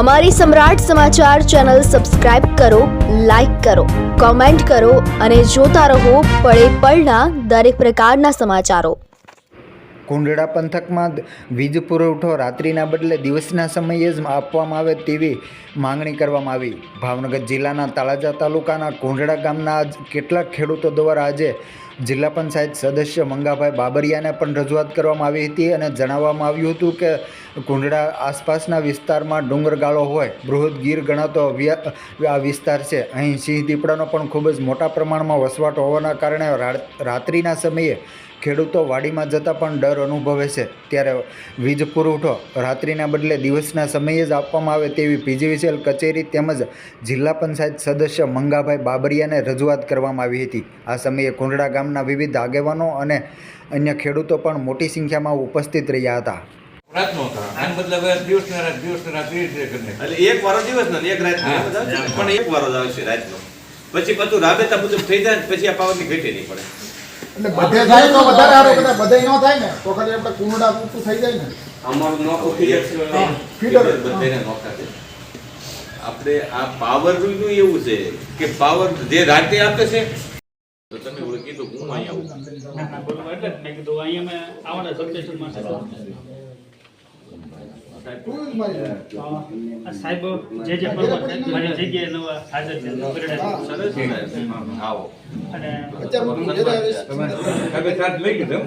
અમારી Samrat Samachar channel subscribe કરો, like કરો, કોમેન્ટ કરો અને જોતા રહો પળે પળના દરેક પ્રકારના સમાચારો. કુંડળા પંથકમાં વીજ પુરવઠો રાત્રિના બદલે દિવસના સમયે જ આપવામાં આવે તેવી માંગણી કરવામાં આવી. ભાવનગર જિલ્લાના તળાજા તાલુકાના કુંડળા ગામના કેટલાક ખેડૂતો દ્વારા આજે જિલ્લા પંચાયત સદસ્ય મંગાભાઈ બાબરિયાને પણ રજૂઆત કરવામાં આવી હતી અને જણાવવામાં આવ્યું હતું કે કુંડળા આસપાસના વિસ્તારમાં ડુંગરગાળો હોય, બૃહદ ગીર ગણાતો આ વિસ્તાર છે. અહીં સિંહ દીપડાનો પણ ખૂબ જ મોટા પ્રમાણમાં વસવાટ હોવાના કારણે રાત્રિના સમયે ખેડૂતો વાડીમાં જતાં પણ ડર અનુભવે છે. ત્યારે વીજ પુરવઠો રાત્રિના બદલે દિવસના સમયે જ આપવામાં આવે તેવી પીજીવીસીએલ કચેરી તેમજ જિલ્લા પંચાયત સદસ્ય મંગાભાઈ બાબરિયાને રજૂઆત કરવામાં આવી હતી. આ સમયે કુંડળા ગામના વિવિધ આગેવાનો અને અન્ય ખેડૂતો પણ મોટી સંખ્યામાં ઉપસ્થિત રહ્યા હતા. રાતનો હતા. આને બદલે હવે દિવસના રાત દિવસના રાત એવી રીતે કરી એટલે એક વારો દિવસ ને એક રાત પણ એક વારો જ આવશે રાતનો. પછી બધું રાબેતા મુજબ થઈ જાય પછી આ પાવરની ઘટી નહીં પડે. એટલે બધે થાય તો વધારે સારું કદાચ બધાય ન થાય ને? તો ખાલી આપણે કુંડા પૂરતું થઈ જાય ને? અમારું નોખું ફીડર હા, feeder. બધાને આપણે આ પાવરનું એવું છે કે પાવર જે રાતે આપે છે. તો તમે ઓળખી તો હું અહીંયા આવું. એટલે મેં કીધું અહીંયા મેં આવવાના લે. આ સાહેબ જે જે મારી જગ્યાએ નવા હાજર છે. સરસ. આવો અને લઈ લીધો?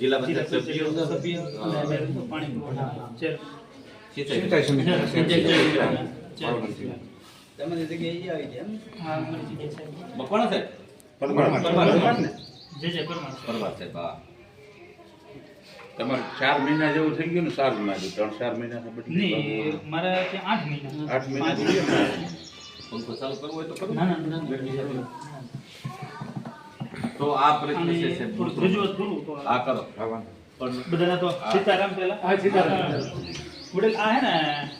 જિલ્લા પંચાયત સભ્યો સભ્ય પાણી પુરવઠા છે. હા, અમારી જગ્યાએ સાહેબ પરમાર. પરમાર જે જે પરમાર છે. પરવાર સાહેબ હા તમારે ચાર મહિના જેવું થઈ ગયું ને ચાર મહિના ત્રણ ચાર મહિના નહીં, મારે આઠ મહિના. આઠ મહિના થઈ ગયા? પંખો ચાલુ કરવો હોય તો કરો. ના. તો. આ પ્રશ્ન છે સાહેબ રજૂઆત કરું આ. કરો. બધાના તો સીતારામ પહેલા. હા સીતારામ. વડીલ આ હે ને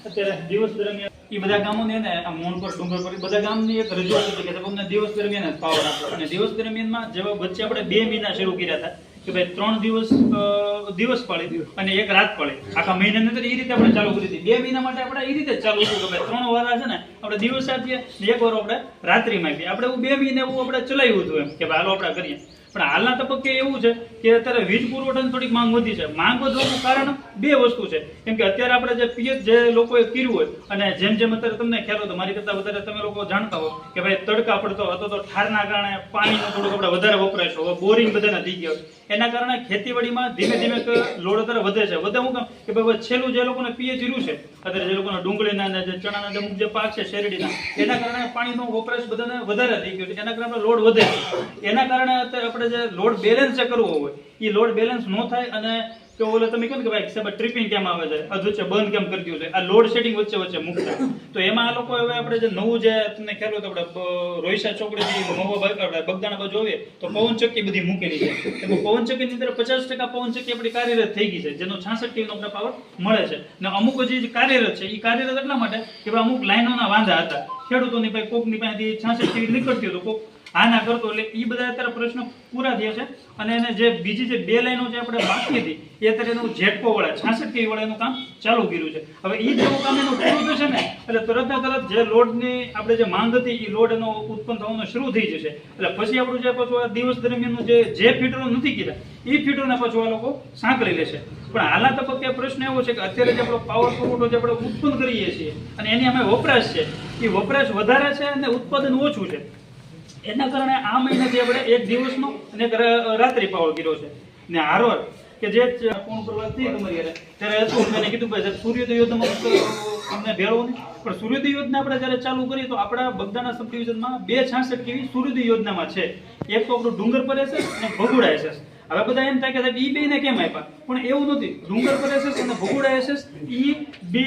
અત્યારે દિવસ દરમિયાન એ બધા ગામોને ને આ મોન પર ડુંગર પર બધા ગામની એક રજૂઆત હતી કે દિવસ દરમિયાન જ પાવર આપો. અને દિવસ દરમિયાનમાં જેવા વચ્ચે આપણે બે મહિના શરૂ કર્યા હતા. કે ભાઈ ત્રણ દિવસ દિવસ પાળી અને એક રાત પાળી આખા મહિનાની અંદર એ રીતે આપણે ચાલુ કરી હતી બે મહિના માટે આપણે એ રીતે ચાલુ હતું કે ભાઈ ત્રણ વાર છે ને, આપણે દિવસ આપીએ એક વાર આપણે રાત્રિમાં આપીએ. આપણે બે મહિને એવું આપણે ચલાવ્યું હતું એમ કે ભાઈ હાલો આપણે કરીએ. પણ હાલના તબક્કે એવું છે કે અત્યારે વીજ પુરવઠાની થોડીક માંગ વધી છે. માંગ વધવાનું કારણ બે વસ્તુ છે. કેમ કે અત્યારે આપણે જે પિયત જે લોકોએ કર્યું હોય અને જેમ જેમ અત્યારે તમને ખ્યાલ હોય મારી કરતા વધારે તમે લોકો જાણતા હો કે ભાઈ તડકા પડતો હતો તો ઠારના કારણે પાણીનો થોડુંક આપણે વધારે વપરાશ હોય બોરિંગ બધાના થઈ ગયો એના કારણે ખેતીવાડીમાં ધીમે ધીમે લોડ અત્યારે વધે છે. વધે હું કામ? કે ભાઈ છેલ્લું જે લોકોને પીએ રહ્યું છે, અત્યારે જે લોકોના ડુંગળીના જે ચણાના જે અમુક જે પાક છે શેરડીના, એના કારણે પાણીનો વપરાશ બધાને વધારે થઈ ગયો છે. એના કારણે લોડ વધે છે. એના કારણે અત્યારે આપણે જે લોડ બેલેન્સ જે કરવો હોય એ લોડ બેલેન્સ ન થાય અને તો ઓલે તમે કહો કે ભાઈ, સાહેબ ટ્રિપિંગ કેમ આવે છે? અધવચ્ચે બંધ કેમ કરી દીધું છે? આ લોડ શેડિંગ વચ્ચે વચ્ચે મૂકતા તો એમાં આ લોકો હવે આપણે જે નવું જે તમને ખ્યાલ હોય તો આપણે રોહિસા ચોકડીથી મહુવા આપણે બગદાણા બાજુ આવીએ, તો પવનચક્કી બધી મૂકેલી છે. એમાં પવનચક્કીની અંદર પચાસ ટકા પવનચક્કી આપણી કાર્યરત થઈ ગઈ છે, જેનો છાસઠ કેવીનો આપણે પાવર મળે છે. ને અમુક હજી જે કાર્યરત છે એ કાર્યરત એટલા માટે કે ભાઈ અમુક લાઈનોના વાંધા હતા. ખેડૂતોની પાસે કોકની પાસેથી છાસઠ કેવી નીકળતી હતું કોક આ ના કરતો એટલે એ બધા અત્યારે પ્રશ્નો પૂરા થયા છે. અને એને જે બીજી જે બે લાઈનો જે આપણે બાકી હતી, એ અત્યારે એનું જેટકો વળે છાસઠ કેવી વળે એનું કામ ચાલુ કર્યું છે. હવે એ જેવું કામ એનું પૂરું થશે ને, એટલે તરત તરત જે લોડની આપણે જે માંગ હતી એ લોડ એનો ઉત્પન્ન થવાનો શરૂ થઈ જશે. એટલે પછી આપણું જે પાછું આ દિવસ દરમિયાનનું જે જે ફીટરો નથી કીધા એ ફીટરોને પાછું આ લોકો સાંકળી લેશે. પણ હાલના તબક્કે પ્રશ્ન એવો છે કે અત્યારે જે આપણો પાવર પુરવઠો જે આપણે ઉત્પન્ન કરીએ છીએ, અને એની અમે વપરાશ છે એ વપરાશ વધારે છે અને ઉત્પાદન ઓછું છે. એના કારણે આ મહિનાથી આપણે એક દિવસનો અને રાત્રિ પાવર કર્યો છે. ને હારવાર કે જે પૂર્ણ પ્રવાસ થઈ તમારી હારે, ત્યારે હતું મેં કીધું ભાઈ સૂર્યોદય યોજનામાં તો ભેળવો નહીં. પણ સૂર્યોદય યોજના આપણે જ્યારે ચાલુ કરીએ તો આપણા બગદાના સબ બે છાસઠ કેવી સૂર્યોદય યોજનામાં છે. એક તો આપણું ડુંગર પર એસેસ અને ભગુડા એસેસ હવે બધા એમ થાય કે સાહેબ ઈ બેને કેમ આપ્યા? પણ એવું નથી. ડુંગર પર એસેસ અને ભગુડા એસેસ ઈ બે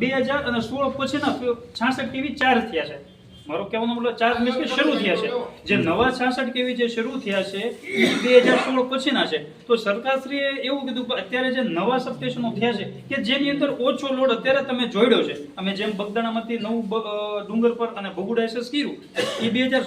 બે હજાર અને સોળ પછીના છાસઠ કેવી ચાર થયા છે. મારો કહેવાનો મતલબ ચાર મીન્સ શરૂ થયા છે. જે નવા છાસઠ કેવી જે શરૂ થયા છે એ બે હજાર સોળ પછીના છે. તો સરકારશ્રીએ એવું કીધું કે અત્યારે જે નવા સબસ્ટેશનો થયા છે કે જેની અંદર ઓછો લોડ અત્યારે તમે જોડ્યો છે. અમે જેમ બગદાણામાંથી નવું ડુંગર પર અને ભગુડા એસેસ કર્યું એ બે હજાર